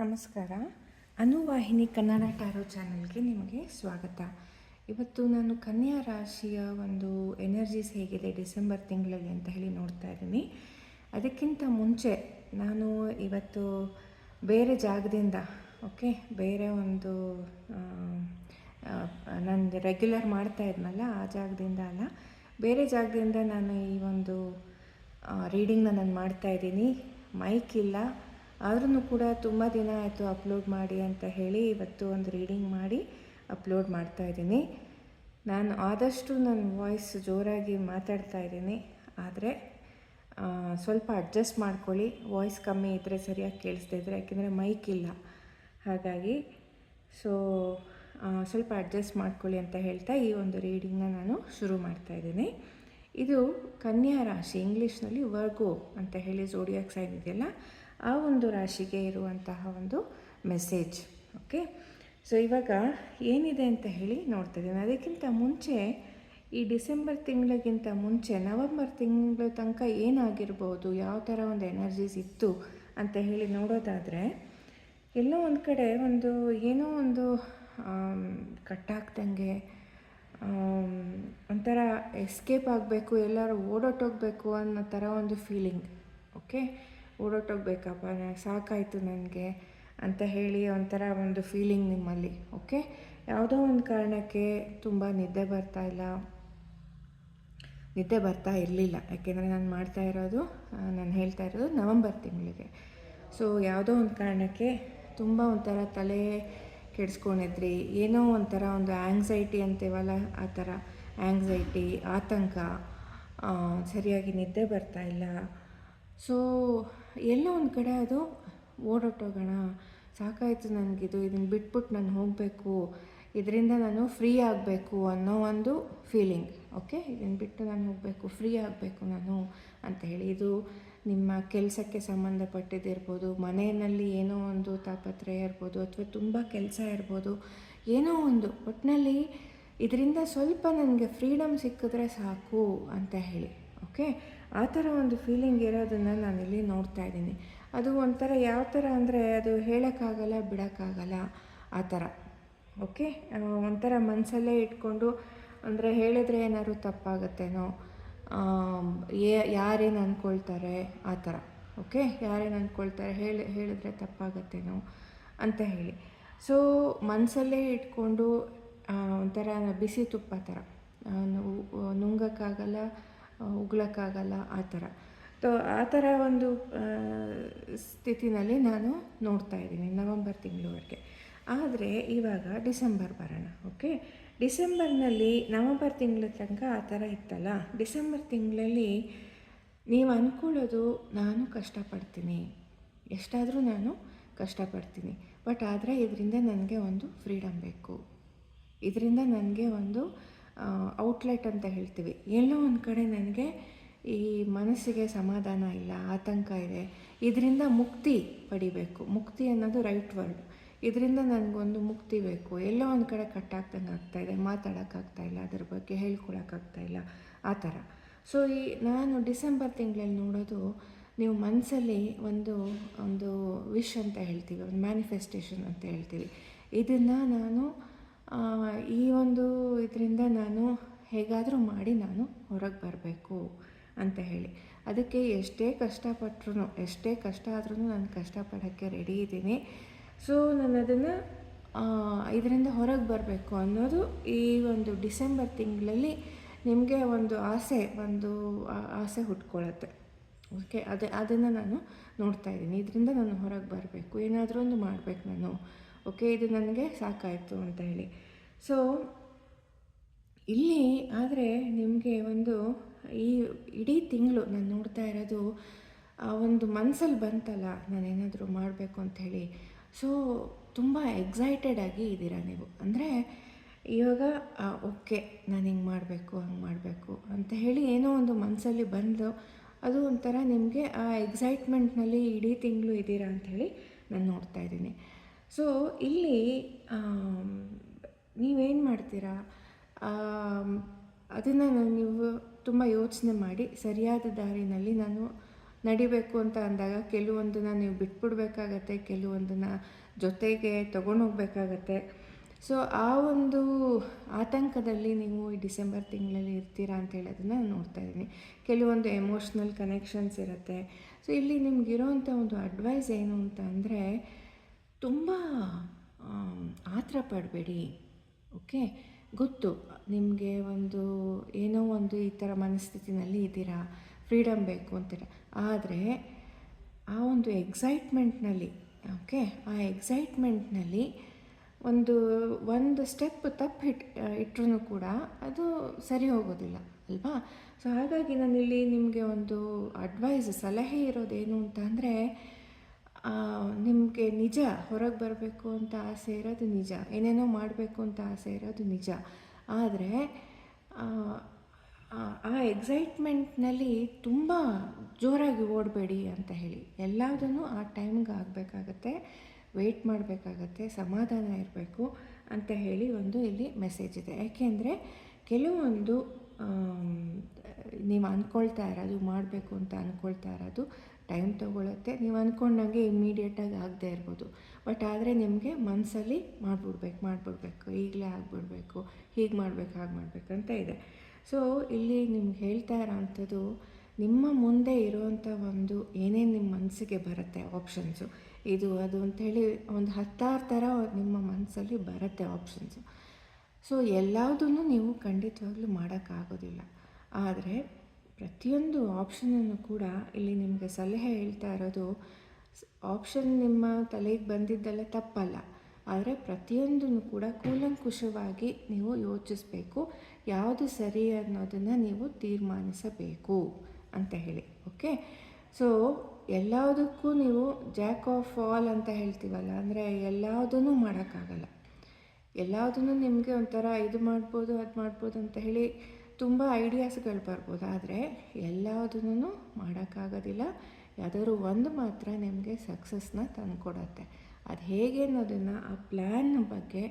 ನಮಸ್ಕಾರ. ಅನುವಾಹಿನಿ ಕನ್ನಡ ಟ್ಯಾರೋ ಚಾನಲ್ಗೆ ನಿಮಗೆ ಸ್ವಾಗತ. ಇವತ್ತು ನಾನು ಕನ್ಯಾ ರಾಶಿಯ ಒಂದು ಎನರ್ಜೀಸ್ ಹೇಗಿದೆ ಡಿಸೆಂಬರ್ ತಿಂಗಳಲ್ಲಿ ಅಂತ ಹೇಳಿ ನೋಡ್ತಾ ಇದ್ದೀನಿ. ಅದಕ್ಕಿಂತ ಮುಂಚೆ ನಾನು ಇವತ್ತು ಬೇರೆ ಜಾಗದಿಂದ, ಓಕೆ, ಬೇರೆ ಒಂದು ನಾನು ರೆಗ್ಯುಲರ್ ಮಾಡ್ತಾ ಇದ್ನಲ್ಲ, ಆ ಜಾಗದಿಂದ ಅಲ್ಲ, ಬೇರೆ ಜಾಗದಿಂದ ನಾನು ಈ ಒಂದು ರೀಡಿಂಗ್ನ ನಾನು ಮಾಡ್ತಾ ಇದ್ದೀನಿ. ಮೈಕ್ ಇಲ್ಲ. ಆದ್ರೂ ಕೂಡ ತುಂಬ ದಿನ ಆಯಿತು ಅಪ್ಲೋಡ್ ಮಾಡಿ ಅಂತ ಹೇಳಿ ಇವತ್ತು ಒಂದು ರೀಡಿಂಗ್ ಮಾಡಿ ಅಪ್ಲೋಡ್ ಮಾಡ್ತಾ ಇದ್ದೀನಿ. ನಾನು ಆದಷ್ಟು ನನ್ನ ವಾಯ್ಸ್ ಜೋರಾಗಿ ಮಾತಾಡ್ತಾ ಇದ್ದೀನಿ. ಆದರೆ ಸ್ವಲ್ಪ ಅಡ್ಜಸ್ಟ್ ಮಾಡ್ಕೊಳ್ಳಿ. ವಾಯ್ಸ್ ಕಮ್ಮಿ ಇದ್ದರೆ ಸರಿಯಾಗಿ ಕೇಳಿಸ್ತಾ ಇದ್ದರೆ ಯಾಕೆಂದರೆ ಮೈಕ್ ಇಲ್ಲ. ಹಾಗಾಗಿ ಸೊ ಸ್ವಲ್ಪ ಅಡ್ಜಸ್ಟ್ ಮಾಡ್ಕೊಳ್ಳಿ ಅಂತ ಹೇಳ್ತಾ ಈ ಒಂದು ರೀಡಿಂಗ್ನ ನಾನು ಶುರು ಮಾಡ್ತಾ ಇದ್ದೀನಿ. ಇದು ಕನ್ಯಾ ರಾಶಿ ಇಂಗ್ಲೀಷ್ನಲ್ಲಿ ವರ್ಗೋ ಅಂತ ಹೇಳಿ ಜೋಡಿಯಾಕ್ ಸೈನ್ ಇದೆಯಲ್ಲ ಆ ಒಂದು ರಾಶಿಗೆ ಇರುವಂತಹ ಒಂದು ಮೆಸೇಜ್ ಓಕೆ ಸೊ ಇವಾಗ ಏನಿದೆ ಅಂತ ಹೇಳಿ ನೋಡ್ತಾ ಇದ್ದೀನಿ. ಅದಕ್ಕಿಂತ ಮುಂಚೆ ಈ ಡಿಸೆಂಬರ್ ತಿಂಗಳಿಗಿಂತ ಮುಂಚೆ ನವಂಬರ್ ತಿಂಗಳ ತನಕ ಏನಾಗಿರ್ಬೋದು, ಯಾವ ಥರ ಒಂದು ಎನರ್ಜೀಸ್ ಇತ್ತು ಅಂತ ಹೇಳಿ ನೋಡೋದಾದರೆ, ಎಲ್ಲೋ ಒಂದು ಕಡೆ ಒಂದು ಏನೋ ಒಂದು ಕಟ್ಟಾಗ್ದಂಗೆ ಒಂಥರ ಎಸ್ಕೇಪ್ ಆಗಬೇಕು, ಎಲ್ಲರೂ ಓಡೋಟೋಗಬೇಕು ಅನ್ನೋ ಥರ ಒಂದು ಫೀಲಿಂಗ್ ಓಕೆ ಓಡೋಟೋಗ್ಬೇಕಪ್ಪ ಸಾಕಾಯಿತು ನನಗೆ ಅಂತ ಹೇಳಿ ಒಂಥರ ಒಂದು ಫೀಲಿಂಗ್ ನಿಮ್ಮಲ್ಲಿ ಓಕೆ ಯಾವುದೋ ಒಂದು ಕಾರಣಕ್ಕೆ ತುಂಬ ನಿದ್ದೆ ಬರ್ತಾ ಇಲ್ಲ. ನಿದ್ದೆ ಬರ್ತಾ ಇರಲಿಲ್ಲ, ಯಾಕೆಂದರೆ ನಾನು ಮಾಡ್ತಾ ಇರೋದು ನಾನು ಹೇಳ್ತಾ ಇರೋದು ನವಂಬರ್ ತಿಂಗಳಿಗೆ. ಸೊ ಯಾವುದೋ ಒಂದು ಕಾರಣಕ್ಕೆ ತುಂಬ ಒಂಥರ ತಲೆ ಕೆಡಿಸ್ಕೊಂಡಿದ್ರಿ, ಏನೋ ಒಂಥರ ಒಂದು ಆ್ಯಂಗ್ಸೈಟಿ ಅಂತೀವಲ್ಲ, ಆ ಥರ ಆ್ಯಂಗ್ಸೈಟಿ ಆತಂಕ ಸರಿಯಾಗಿ ನಿದ್ದೆ ಬರ್ತಾ ಇಲ್ಲ. ಸೊ ಎಲ್ಲೋ ಒಂದು ಕಡೆ ಅದು ಓಡೋಟೋಗೋಣ. ಸಾಕಾಯಿತು ನನಗಿದು ಇದನ್ನು ಬಿಟ್ಬಿಟ್ಟು ನಾನು ಹೋಗಬೇಕು. ಇದರಿಂದ ನಾನು ಫ್ರೀ ಆಗಬೇಕು ಅನ್ನೋ ಒಂದು ಫೀಲಿಂಗ್ ಓಕೆ ಇದನ್ನು ಬಿಟ್ಟು ನಾನು ಹೋಗಬೇಕು, ಫ್ರೀ ಆಗಬೇಕು ನಾನು ಅಂತ ಹೇಳಿ. ಇದು ನಿಮ್ಮ ಕೆಲಸಕ್ಕೆ ಸಂಬಂಧಪಟ್ಟಿದ್ದಿರ್ಬೋದು ಮನೆಯಲ್ಲಿ ಏನೋ ಒಂದು ತಾಪತ್ರಯ ಇರ್ಬೋದು, ಅಥವಾ ತುಂಬ ಕೆಲಸ ಇರ್ಬೋದು, ಏನೋ ಒಂದು. ಒಟ್ಟಿನಲ್ಲಿ ಇದರಿಂದ ಸ್ವಲ್ಪ ನನಗೆ ಫ್ರೀಡಮ್ ಸಿಕ್ಕಿದ್ರೆ ಸಾಕು ಅಂತ ಹೇಳಿ. ಓಕೆ ಆ ಥರ ಒಂದು ಫೀಲಿಂಗ್ ಇರೋದನ್ನು ನಾನಿಲ್ಲಿ ನೋಡ್ತಾ ಇದ್ದೀನಿ. ಅದು ಒಂಥರ ಯಾವ ಥರ ಅಂದರೆ ಅದು ಹೇಳೋಕ್ಕಾಗಲ್ಲ, ಬಿಡೋಕ್ಕಾಗಲ್ಲ, ಆ ಥರ ಓಕೆ ಒಂಥರ ಮನಸ್ಸಲ್ಲೇ ಇಟ್ಕೊಂಡು ಅಂದರೆ ಹೇಳಿದ್ರೆ ಏನಾದ್ರು ತಪ್ಪಾಗತ್ತೇನೋ ಯಾರೇನು ಅಂದ್ಕೊಳ್ತಾರೆ ಆ ಥರ ಓಕೆ ಯಾರೇನು ಅಂದ್ಕೊಳ್ತಾರೆ ಹೇಳಿ, ಹೇಳಿದ್ರೆ ತಪ್ಪಾಗತ್ತೇನೋ ಅಂತ ಹೇಳಿ. ಸೊ ಮನಸ್ಸಲ್ಲೇ ಇಟ್ಕೊಂಡು ಒಂಥರ ಬಿಸಿ ತುಪ್ಪ ಥರ ನುಂಗಕ್ಕಾಗಲ್ಲ ಉಗ್ಳಕ್ಕಾಗಲ್ಲ ಆ ಥರ. ತೊ ಆ ಥರ ಒಂದು ಸ್ಥಿತಿನಲ್ಲಿ ನಾನು ನೋಡ್ತಾ ಇದ್ದೀನಿ ನವಂಬರ್ ತಿಂಗಳವರೆಗೆ. ಆದರೆ ಇವಾಗ ಡಿಸೆಂಬರ್ ಬರೋಣ, ಓಕೆ? ಡಿಸೆಂಬರ್ನಲ್ಲಿ ನವಂಬರ್ ತಿಂಗಳ ತನಕ ಆ ಥರ ಇತ್ತಲ್ಲ? ಡಿಸೆಂಬರ್ ತಿಂಗಳಲ್ಲಿ ನೀವು ಅಂದ್ಕೊಳ್ಳೋದು ನಾನು ಕಷ್ಟಪಡ್ತೀನಿ. ಎಷ್ಟಾದರೂ ನಾನು ಕಷ್ಟಪಡ್ತೀನಿ. ಬಟ್ ಆದರೆ ಇದರಿಂದ ನನಗೆ ಒಂದು ಫ್ರೀಡಮ್ ಬೇಕು. ಇದರಿಂದ ನನಗೆ ಒಂದು ಔಟ್ಲೆಟ್ ಅಂತ ಹೇಳ್ತೀವಿ. ಎಲ್ಲೋ ಒಂದು ಕಡೆ ನನಗೆ ಈ ಮನಸ್ಸಿಗೆ ಸಮಾಧಾನ ಇಲ್ಲ, ಆತಂಕ ಇದೆ. ಇದರಿಂದ ಮುಕ್ತಿ ಪಡಿಬೇಕು. ಮುಕ್ತಿ ಅನ್ನೋದು ರೈಟ್ ವರ್ಡ್ ಇದರಿಂದ ನನಗೊಂದು ಮುಕ್ತಿ ಬೇಕು. ಎಲ್ಲೋ ಒಂದು ಕಡೆ ಕಟ್ಟಾಗ್ದಂಗೆ ಆಗ್ತಾಯಿದೆ ಮಾತಾಡೋಕ್ಕಾಗ್ತಾಯಿಲ್ಲ ಅದ್ರ ಬಗ್ಗೆ ಹೇಳ್ಕೊಳಕ್ಕಾಗ್ತಾ ಇಲ್ಲ. ಆ ಥರ. ಸೊ ಈ ನಾನು ಡಿಸೆಂಬರ್ ತಿಂಗಳಲ್ಲಿ ನೋಡೋದು ನೀವು ಮನಸ್ಸಲ್ಲಿ ಒಂದು ಒಂದು ವಿಶ್ ಅಂತ ಹೇಳ್ತೀವಿ. ಒಂದು ಮ್ಯಾನಿಫೆಸ್ಟೇಷನ್ ಅಂತ ಹೇಳ್ತೀವಿ. ಇದನ್ನು ನಾನು ಈ ಒಂದು ಇದರಿಂದ ನಾನು ಹೇಗಾದರೂ ಮಾಡಿ ನಾನು ಹೊರಗೆ ಬರಬೇಕು ಅಂತ ಹೇಳಿ. ಅದಕ್ಕೆ ಎಷ್ಟೇ ಕಷ್ಟಪಟ್ರೂ ಎಷ್ಟೇ ಕಷ್ಟ ಆದ್ರೂ ನಾನು ಕಷ್ಟಪಡೋಕ್ಕೆ ರೆಡಿ ಇದ್ದೀನಿ. ಸೊ ನಾನು ಅದನ್ನು ಇದರಿಂದ ಹೊರಗೆ ಬರಬೇಕು ಅನ್ನೋದು ಈ ಒಂದು ಡಿಸೆಂಬರ್ ತಿಂಗಳಲ್ಲಿ ನಿಮಗೆ ಒಂದು ಆಸೆ ಒಂದು ಆಸೆ ಹುಟ್ಕೊಳ್ಳುತ್ತೆ. ಓಕೆ ಅದೇ, ಅದನ್ನು ನಾನು ನೋಡ್ತಾ ಇದ್ದೀನಿ. ಇದರಿಂದ ನಾನು ಹೊರಗೆ ಬರಬೇಕು. ಏನಾದರೂ ಒಂದು ಮಾಡಬೇಕು ನಾನು. ಓಕೆ, ಇದು ನನಗೆ ಸಾಕಾಯಿತು ಅಂತ ಹೇಳಿ. ಸೊ ಇಲ್ಲಿ ಆದರೆ ನಿಮಗೆ ಒಂದು ಈ ಇಡೀ ತಿಂಗಳು ನಾನು ನೋಡ್ತಾ ಇರೋದು ಆ ಒಂದು ಮನಸ್ಸಲ್ಲಿ ಬಂತಲ್ಲ, ನಾನೇನಾದರೂ ಮಾಡಬೇಕು ಅಂಥೇಳಿ ಸೊ ತುಂಬ ಎಕ್ಸೈಟೆಡ್ ಆಗಿ ಇದ್ದೀರಾ ನೀವು? ಅಂದರೆ ಇವಾಗ ಓಕೆ, ನಾನು ಹಿಂಗೆ ಮಾಡಬೇಕು, ಹಂಗೆ ಮಾಡಬೇಕು ಅಂತ ಹೇಳಿ ಏನೋ ಒಂದು ಮನಸ್ಸಲ್ಲಿ ಬಂದು ಅದು ಒಂಥರ ನಿಮಗೆ ಆ ಎಕ್ಸೈಟ್ಮೆಂಟ್ನಲ್ಲಿ ಇಡೀ ತಿಂಗಳು ಇದ್ದೀರಾ ಅಂಥೇಳಿ ನಾನು ನೋಡ್ತಾ ಇದ್ದೀನಿ. ಸೊ ಇಲ್ಲಿ ನೀವೇನು ಮಾಡ್ತೀರಾ? ಅದನ್ನು ನೀವು ತುಂಬ ಯೋಚನೆ ಮಾಡಿ, ಸರಿಯಾದ ದಾರಿನಲ್ಲಿ ನಾನು ನಡಿಬೇಕು ಅಂತ ಅಂದಾಗ ಕೆಲವೊಂದನ್ನು ನೀವು ಬಿಟ್ಬಿಡ್ಬೇಕಾಗತ್ತೆ, ಕೆಲವೊಂದನ್ನು ಜೊತೆಗೆ ತೊಗೊಂಡೋಗ್ಬೇಕಾಗತ್ತೆ. ಸೊ ಆ ಒಂದು ಆತಂಕದಲ್ಲಿ ನೀವು ಈ ಡಿಸೆಂಬರ್ ತಿಂಗಳಲ್ಲಿ ಇರ್ತೀರಾ ಅಂತ ಹೇಳೋದನ್ನ ನಾನು ನೋಡ್ತಾ ಇದ್ದೀನಿ. ಕೆಲವೊಂದು ಎಮೋಷ್ನಲ್ ಕನೆಕ್ಷನ್ಸ್ ಇರುತ್ತೆ. ಸೊ ಇಲ್ಲಿ ನಿಮಗಿರೋವಂಥ ಒಂದು ಅಡ್ವೈಸ್ ಏನು ಅಂತ ಅಂದರೆ ತುಂಬ ಆತರ ಪಡಬೇಡಿ. ಓಕೆ? ಗೊತ್ತು. ನಿಮಗೆ ಒಂದು, ಏನೋ ಒಂದು ಈ ಥರ ಮನಸ್ಥಿತಿನಲ್ಲಿ ಇದ್ದೀರಾ. ಫ್ರೀಡಮ್ ಬೇಕು ಅಂತೀರ. ಆದರೆ, ಆ ಒಂದು ಎಕ್ಸೈಟ್ಮೆಂಟ್ನಲ್ಲಿ ಓಕೆ? ಆ ಎಕ್ಸೈಟ್ಮೆಂಟ್ನಲ್ಲಿ ಒಂದು ಒಂದು ಸ್ಟೆಪ್ ತಪ್ಪು ಇಟ್ ಇಟ್ಟರೂ ಕೂಡ ಅದು ಸರಿ ಹೋಗೋದಿಲ್ಲ, ಅಲ್ವಾ? ಸೊ ಹಾಗಾಗಿ ನಾನಿಲ್ಲಿ ನಿಮಗೆ ಒಂದು ಅಡ್ವೈಸ್ ಸಲಹೆ ಇರೋದೇನು ಅಂತ ಅಂದರೆ ನಿಮಗೆ ನಿಜ, ಹೊರಗೆ ಬರಬೇಕು ಅಂತ ಆಸೆ ಇರೋದು ನಿಜ. ಏನೇನೋ ಮಾಡಬೇಕು ಅಂತ ಆಸೆ ಇರೋದು ನಿಜ. ಆದರೆ, ಆ ಎಕ್ಸೈಟ್ಮೆಂಟ್ನಲ್ಲಿ ತುಂಬ ಜೋರಾಗಿ ಓಡಬೇಡಿ ಅಂತ ಹೇಳಿ. ಎಲ್ಲದನ್ನು ಆ ಟೈಮ್ಗೆ ಆಗಬೇಕಾಗತ್ತೆ ವೆಯ್ಟ್ ಮಾಡಬೇಕಾಗತ್ತೆ, ಸಮಾಧಾನ ಇರಬೇಕು ಅಂತ ಹೇಳಿ ಒಂದು ಇಲ್ಲಿ ಮೆಸೇಜ್ ಇದೆ. ಯಾಕೆಂದರೆ, ಕೆಲವೊಂದು ನೀವು ಅಂದ್ಕೊಳ್ತಾ ಇರೋದು, ಮಾಡಬೇಕು ಅಂತ ಅಂದ್ಕೊಳ್ತಾ ಇರೋದು ಟೈಮ್ ತೊಗೊಳುತ್ತೆ. ನೀವು ಅಂದ್ಕೊಂಡಂಗೆ ಇಮ್ಮಿಡಿಯೇಟಾಗಿ ಆಗದೆ ಇರ್ಬೋದು. ಬಟ್ ಆದರೆ ನಿಮಗೆ ಮನಸ್ಸಲ್ಲಿ ಮಾಡಿಬಿಡ್ಬೇಕು ಮಾಡಿಬಿಡ್ಬೇಕು. ಈಗಲೇ ಆಗಿಬಿಡ್ಬೇಕು, ಹೀಗೆ ಮಾಡಬೇಕು, ಹಾಗೆ ಮಾಡಬೇಕು ಅಂತ ಇದೆ. ಸೊ ಇಲ್ಲಿ ನಿಮ್ಗೆ ಹೇಳ್ತಾ ಇರೋ ಅಂಥದ್ದು, ನಿಮ್ಮ ಮುಂದೆ ಇರುವಂಥ ಒಂದು ಏನೇನು ನಿಮ್ಮ ಮನಸ್ಸಿಗೆ ಬರುತ್ತೆ ಆಪ್ಷನ್ಸು ಇದು ಅದು ಅಂಥೇಳಿ ಒಂದು ಹತ್ತಾರು ಥರ ನಿಮ್ಮ ಮನಸ್ಸಲ್ಲಿ ಬರುತ್ತೆ ಆಪ್ಷನ್ಸು ಸೊ ಎಲ್ಲದನ್ನು ನೀವು ಖಂಡಿತವಾಗ್ಲೂ ಮಾಡೋಕ್ಕಾಗೋದಿಲ್ಲ. ಆದರೆ ಪ್ರತಿಯೊಂದು ಆಪ್ಷನನ್ನು ಕೂಡ ಇಲ್ಲಿ ನಿಮಗೆ ಸಲಹೆ ಹೇಳ್ತಾ ಇರೋದು ಆಪ್ಷನ್ ನಿಮ್ಮ ತಲೆಗೆ ಬಂದಿದ್ದೆಲ್ಲ ತಪ್ಪಲ್ಲ. ಆದರೆ ಪ್ರತಿಯೊಂದನ್ನು ಕೂಡ ಕೂಲಂಕುಷವಾಗಿ ನೀವು ಯೋಚಿಸಬೇಕು. ಯಾವುದು ಸರಿ ಅನ್ನೋದನ್ನು ನೀವು ತೀರ್ಮಾನಿಸಬೇಕು ಅಂತ ಹೇಳಿ ಓಕೆ ಸೊ ಎಲ್ಲದಕ್ಕೂ ನೀವು ಜಾಕ್ ಆಫ್ ಆಲ್ ಅಂತ ಹೇಳ್ತೀವಲ್ಲ, ಅಂದರೆ ಎಲ್ಲದನ್ನು ಮಾಡೋಕ್ಕಾಗಲ್ಲ. ಎಲ್ಲದನ್ನು ನಿಮಗೆ ಒಂಥರ ಇದು ಮಾಡ್ಬೋದು, ಅದು ಮಾಡ್ಬೋದು ಅಂತ ಹೇಳಿ ತುಂಬ ಐಡಿಯಾಸ್ಗಳು ಬರ್ಬೋದು. ಆದರೆ ಎಲ್ಲದನ್ನೂ ಮಾಡೋಕ್ಕಾಗೋದಿಲ್ಲ. ಯಾವುದಾದ್ರು ಒಂದು ಮಾತ್ರ ನಿಮಗೆ ಸಕ್ಸಸ್ನ ತಂದುಕೊಡತ್ತೆ. ಅದು ಹೇಗೆ ಅನ್ನೋದನ್ನು ಆ ಪ್ಲ್ಯಾನ್ ಬಗ್ಗೆ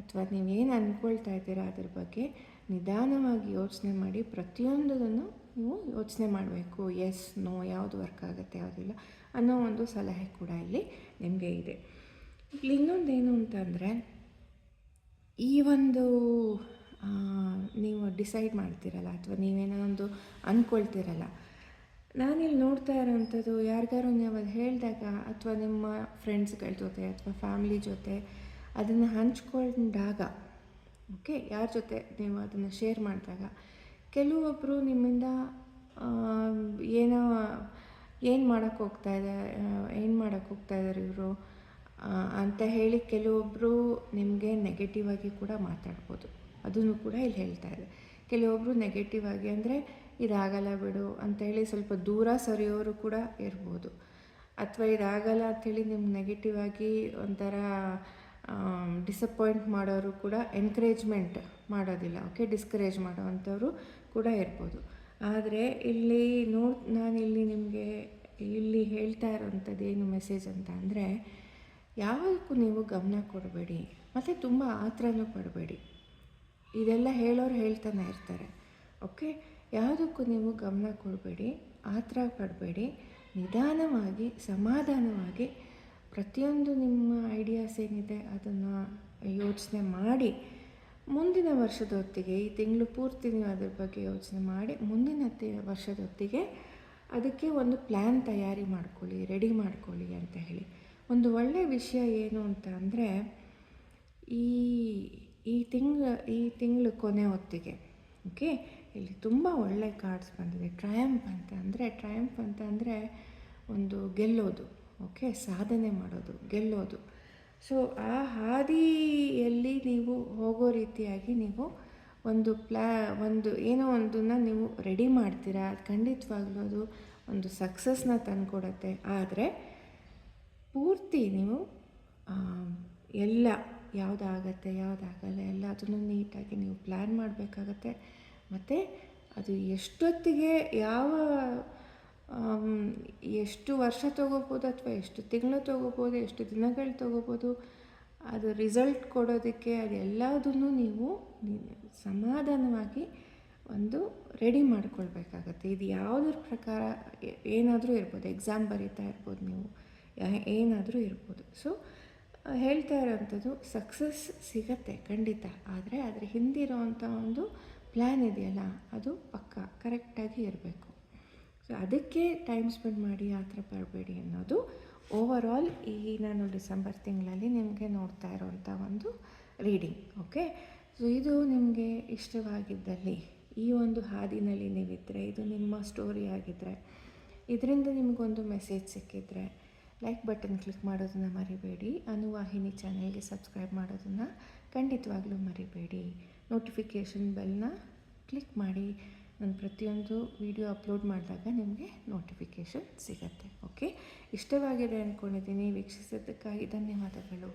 ಅಥವಾ ನೀವೇನು ಅಂದ್ಕೊಳ್ತಾ ಇದ್ದೀರಾ ಅದ್ರ ಬಗ್ಗೆ ನಿಧಾನವಾಗಿ ಯೋಚನೆ ಮಾಡಿ ಪ್ರತಿಯೊಂದನ್ನು ನೀವು ಯೋಚನೆ ಮಾಡಬೇಕು. ಎಸ್ ನೋ ಯಾವುದು ವರ್ಕ್ ಆಗುತ್ತೆ ಯಾವುದಿಲ್ಲ ಅನ್ನೋ ಒಂದು ಸಲಹೆ ಕೂಡ ಇಲ್ಲಿ ನಿಮಗೆ ಇದೆ. ಇಲ್ಲಿ ಇನ್ನೊಂದೇನು ಅಂತಂದರೆ ಈ ಒಂದು ನೀವು ಡಿಸೈಡ್ ಮಾಡ್ತೀರಲ್ಲ ಅಥವಾ ನೀವೇನೋ ಒಂದು ಅಂದ್ಕೊಳ್ತಿರಲ್ಲ ನಾನಿಲ್ಲಿ ನೋಡ್ತಾ ಇರೋವಂಥದ್ದು ಯಾರಿಗಾರು ನೀವು ಅದು ಹೇಳಿದಾಗ ಅಥವಾ ನಿಮ್ಮ ಫ್ರೆಂಡ್ಸ್ಗಳ ಜೊತೆ ಅಥವಾ ಫ್ಯಾಮಿಲಿ ಜೊತೆ ಅದನ್ನು ಹಂಚ್ಕೊಂಡಾಗ ಓಕೆ ಯಾರ ಜೊತೆ ನೀವು ಅದನ್ನು ಶೇರ್ ಮಾಡಿದಾಗ ಕೆಲವೊಬ್ಬರು ನಿಮ್ಮಿಂದ ಏನೋ ಏನು ಮಾಡೋಕ್ಕೆ ಹೋಗ್ತಾ ಏನು ಮಾಡೋಕ್ಕೆ ಹೋಗ್ತಾ ಇದ್ದಾರೆ ಇವರು ಅಂತ ಹೇಳಿ ಕೆಲವೊಬ್ಬರು ನಿಮಗೆ ನೆಗೆಟಿವ್ ಆಗಿ ಕೂಡ ಮಾತಾಡ್ಬೋದು. ಅದನ್ನು ಕೂಡ ಇಲ್ಲಿ ಹೇಳ್ತಾ ಇದೆ ಕೆಲವೊಬ್ಬರು ನೆಗೆಟಿವ್ ಆಗಿ ಅಂದರೆ ಇದಾಗಲ್ಲ ಬಿಡು ಅಂತೇಳಿ ಸ್ವಲ್ಪ ದೂರ ಸರಿಯೋರು ಕೂಡ ಇರ್ಬೋದು. ಅಥವಾ ಇದಾಗಲ್ಲ ಅಂಥೇಳಿ ನಿಮ್ಗೆ ನೆಗೆಟಿವ್ ಆಗಿ ಒಂಥರ ಡಿಸಪಾಯಿಂಟ್ ಮಾಡೋರು ಕೂಡ ಎನ್ಕರೇಜ್ಮೆಂಟ್ ಮಾಡೋದಿಲ್ಲ. ಓಕೆ ಡಿಸ್ಕರೇಜ್ ಮಾಡೋವಂಥವ್ರು ಕೂಡ ಇರ್ಬೋದು. ಆದರೆ ಇಲ್ಲಿ ನೋಡ್, ನಾನಿಲ್ಲಿ ನಿಮಗೆ ಇಲ್ಲಿ ಹೇಳ್ತಾ ಇರೋವಂಥದ್ದು ಏನು ಮೆಸೇಜ್ ಅಂತ ಅಂದರೆ ಯಾವುದಕ್ಕೂ ನೀವು ಗಮನ ಕೊಡಬೇಡಿ. ಮತ್ತು ತುಂಬ ಆತ್ರನೂ ಪಡಬೇಡಿ. ಇದೆಲ್ಲ ಹೇಳೋರು ಹೇಳ್ತಾನೆ ಇರ್ತಾರೆ. ಓಕೆ, ಯಾವುದಕ್ಕೂ ನೀವು ಗಮನ ಕೊಡಬೇಡಿ, ಆತರ ಪಡಬೇಡಿ, ನಿಧಾನವಾಗಿ, ಸಮಾಧಾನವಾಗಿ ಪ್ರತಿಯೊಂದು ನಿಮ್ಮ ಐಡಿಯಾಸ್ ಏನಿದೆ ಅದನ್ನು ಯೋಚನೆ ಮಾಡಿ, ಮುಂದಿನ ವರ್ಷದ ಹೊತ್ತಿಗೆ ಈ ತಿಂಗಳು ಪೂರ್ತಿ ನೀವು ಅದ್ರ ಬಗ್ಗೆ ಯೋಚನೆ ಮಾಡಿ, ಮುಂದಿನ ತಿ ವರ್ಷದ ಹೊತ್ತಿಗೆ ಅದಕ್ಕೆ ಒಂದು ಪ್ಲ್ಯಾನ್ ತಯಾರಿ ಮಾಡ್ಕೊಳ್ಳಿ ರೆಡಿ ಮಾಡ್ಕೊಳ್ಳಿ ಅಂತ ಹೇಳಿ. ಒಂದು ಒಳ್ಳೆಯ ವಿಷಯ ಏನು ಅಂತ ಅಂದರೆ, ಈ ಈ ತಿಂಗಳು ಈ ತಿಂಗಳು ಕೊನೆ ಹೊತ್ತಿಗೆ ಓಕೆ ಇಲ್ಲಿ ತುಂಬ ಒಳ್ಳೆ ಕಾರ್ಡ್ಸ್ ಬಂದಿದೆ. ಟ್ರಯಂಪ್ ಅಂತ ಅಂದರೆ ಟ್ರಯಂಪ್ ಅಂತ ಅಂದರೆ ಒಂದು ಗೆಲ್ಲೋದು ಓಕೆ ಸಾಧನೆ ಮಾಡೋದು, ಗೆಲ್ಲೋದು. ಸೊ ಆ ಹಾದಿಯಲ್ಲಿ ನೀವು ಹೋಗೋ ರೀತಿಯಾಗಿ ನೀವು ಒಂದು ಪ್ಲ್ಯಾ ಒಂದು ಏನೋ ಒಂದನ್ನು ನೀವು ರೆಡಿ ಮಾಡ್ತೀರಾ? ಖಂಡಿತವಾಗ್ಲೂ ಅದು ಒಂದು ಸಕ್ಸಸ್ನ ತಂದುಕೊಡತ್ತೆ. ಆದರೆ, ಪೂರ್ತಿ ನೀವು ಎಲ್ಲ ಯಾವುದಾಗತ್ತೆ, ಯಾವುದಾಗಲ್ಲ ಎಲ್ಲದನ್ನು ನೀಟಾಗಿ ನೀವು ಪ್ಲ್ಯಾನ್ ಮಾಡಬೇಕಾಗತ್ತೆ. ಮತ್ತು ಅದು ಎಷ್ಟೊತ್ತಿಗೆ ಯಾವ ಎಷ್ಟು ವರ್ಷ ತೊಗೋಬೋದು ಅಥವಾ ಎಷ್ಟು ತಿಂಗಳು ತೊಗೋಬೋದು, ಎಷ್ಟು ದಿನಗಳು ತೊಗೋಬೋದು, ಅದು ರಿಸಲ್ಟ್ ಕೊಡೋದಕ್ಕೆ ಅದೆಲ್ಲದನ್ನು ನೀವು ಸಮಾಧಾನವಾಗಿ ಒಂದು ರೆಡಿ ಮಾಡ್ಕೊಳ್ಬೇಕಾಗತ್ತೆ. ಇದು ಯಾವುದ್ರ ಪ್ರಕಾರ ಏನಾದರೂ ಇರ್ಬೋದು. ಎಕ್ಸಾಮ್ ಬರೀತಾ ಇರ್ಬೋದು ನೀವು. ಏನಾದರೂ ಇರ್ಬೋದು. ಸೊ ಹೇಳ್ತಾ ಇರೋವಂಥದ್ದು ಸಕ್ಸಸ್ ಸಿಗತ್ತೆ ಖಂಡಿತ. ಆದರೆ ಅದರ ಹಿಂದಿರೋವಂಥ ಒಂದು ಪ್ಲ್ಯಾನ್ ಇದೆಯಲ್ಲ, ಅದು ಪಕ್ಕ ಕರೆಕ್ಟಾಗಿ ಇರಬೇಕು. ಸೊ ಅದಕ್ಕೆ ಟೈಮ್ ಸ್ಪೆಂಡ್ ಮಾಡಿ ಆ ಥರ ಬರಬೇಡಿ ಅನ್ನೋದು ಓವರ್ ಆಲ್ ಈ ನಾನು ಡಿಸೆಂಬರ್ ತಿಂಗಳಲ್ಲಿ ನಿಮಗೆ ನೋಡ್ತಾ ಇರೋವಂಥ ಒಂದು ರೀಡಿಂಗ್ ಓಕೆ ಸೊ ಇದು ನಿಮಗೆ ಇಷ್ಟವಾಗಿದ್ದಲ್ಲಿ, ಈ ಒಂದು ಹಾದಿನಲ್ಲಿ ನೀವಿದ್ದರೆ ಇದು ನಿಮ್ಮ ಸ್ಟೋರಿ ಆಗಿದ್ದರೆ ಇದರಿಂದ ನಿಮಗೊಂದು ಮೆಸೇಜ್ ಸಿಕ್ಕಿದ್ರೆ ಲೈಕ್ ಬಟನ್ ಕ್ಲಿಕ್ ಮಾಡೋದನ್ನು ಮರಿಬೇಡಿ. ಅನುವಾಹಿನಿ ಚಾನೆಲ್ಗೆ ಸಬ್ಸ್ಕ್ರೈಬ್ ಮಾಡೋದನ್ನು ಖಂಡಿತವಾಗ್ಲೂ ಮರಿಬೇಡಿ. ನೋಟಿಫಿಕೇಷನ್ ಬೆಲ್ನ ಕ್ಲಿಕ್ ಮಾಡಿ. ನಾನು ಪ್ರತಿಯೊಂದು ವಿಡಿಯೋ ಅಪ್ಲೋಡ್ ಮಾಡಿದಾಗ ನಿಮಗೆ ನೋಟಿಫಿಕೇಷನ್ ಸಿಗತ್ತೆ ಓಕೆ ಇಷ್ಟವಾಗಿದೆ ಅಂದ್ಕೊಂಡಿದ್ದೀನಿ ವೀಕ್ಷಿಸಿದ್ದಕ್ಕಾಗಿ ಧನ್ಯವಾದಗಳು.